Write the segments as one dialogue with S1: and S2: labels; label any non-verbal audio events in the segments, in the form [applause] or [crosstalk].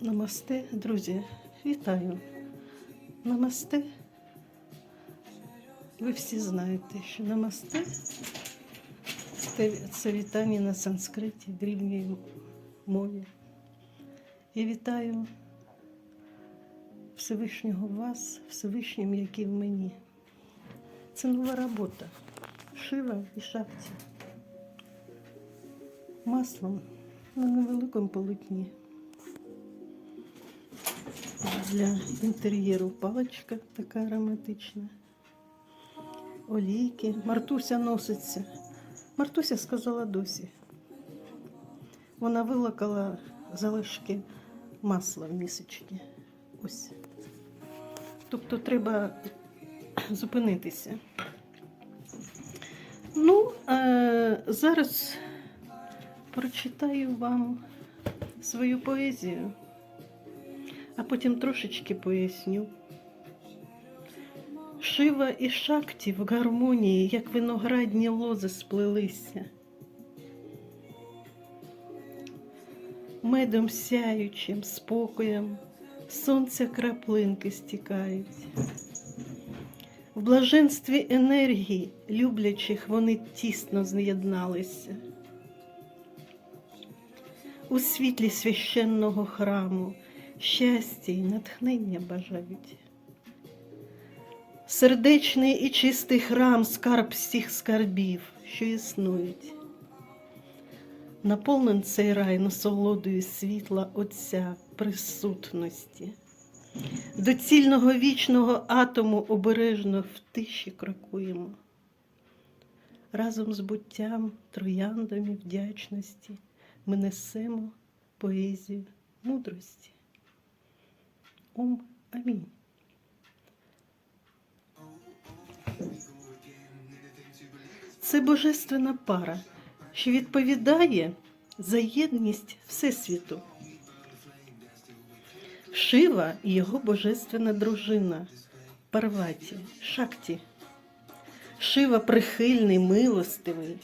S1: Намасте, друзі, вітаю. Намасте. Ви всі знаєте, що намасте це, вітання на санскриті, древній мові. Я вітаю Всевишнього вас, Всевишнім, який в мені. Це нова робота. Шива і шахті. Маслом на невеликому полотні. Для інтер'єру паличка така ароматична. Олійки. Мартуся носиться. Мартуся сказала досі. Вона вилакала залишки масла в місочці. Ось. Тобто треба [clears throat] зупинитися. Ну, е, зараз прочитаю вам свою поезію, а потім трошечки поясню. Шива і шакті в гармонії, як виноградні лози сплелися. Медом сяючим, спокоєм, сонця краплинки стікають. В блаженстві енергії, люблячих, вони тісно з'єдналися. У світлі священного храму щастя і натхнення бажають. Сердечний і чистий храм скарб всіх скарбів, що існують. Наповнен цей рай насолодою світла Отця присутності. До цільного вічного атому обережно в тиші крокуємо. Разом з буттям, трояндами вдячності ми несемо поезію мудрості. Ом амінь. Це божественна пара, що відповідає за єдність Всесвіту. Шива і його божественна дружина Парваті, Шакті. Шива прихильний, милостивий,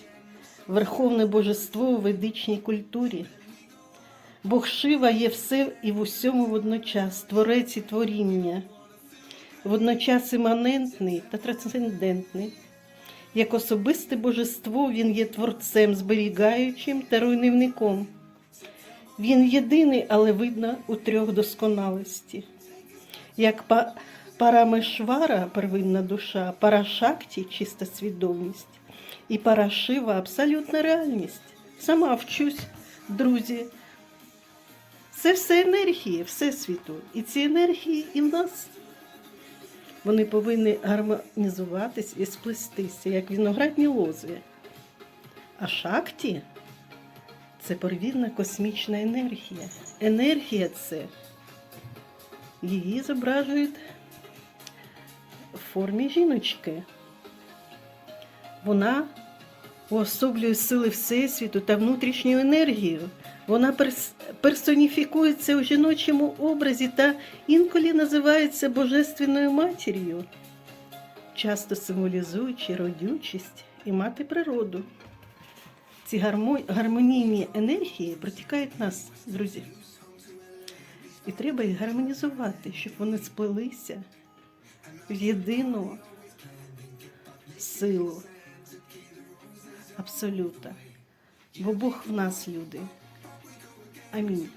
S1: верховне божество у ведичній культурі. Бог Шива є все і в усьому водночас, творець і творіння, водночас іманентний та трансцендентний. Як особисте божество він є творцем, зберігаючим та руйнівником. Він єдиний, але видно у трьох досконалості. Як парамешвара первинна душа, парашакті чиста свідомість, і парашива абсолютна реальність. Сама вчусь, друзі. Це все енергії Всесвіту. І ці енергії і в нас. Вони повинні гармонізуватись і сплестися, як виноградні лози. А шакті це первинна космічна енергія. Енергія це її зображують в формі жіночки. Вона уособлює сили Всесвіту та внутрішню енергію. Вона перс- персоніфікується у жіночому образі та інколи називається Божественною матір'ю, часто символізуючи родючість і мати природу. Ці гармо- гармонійні енергії протікають нас, друзі. І треба їх гармонізувати, щоб вони сплелися в єдину силу абсолюта. Бо Бог в нас, люди. Амінь.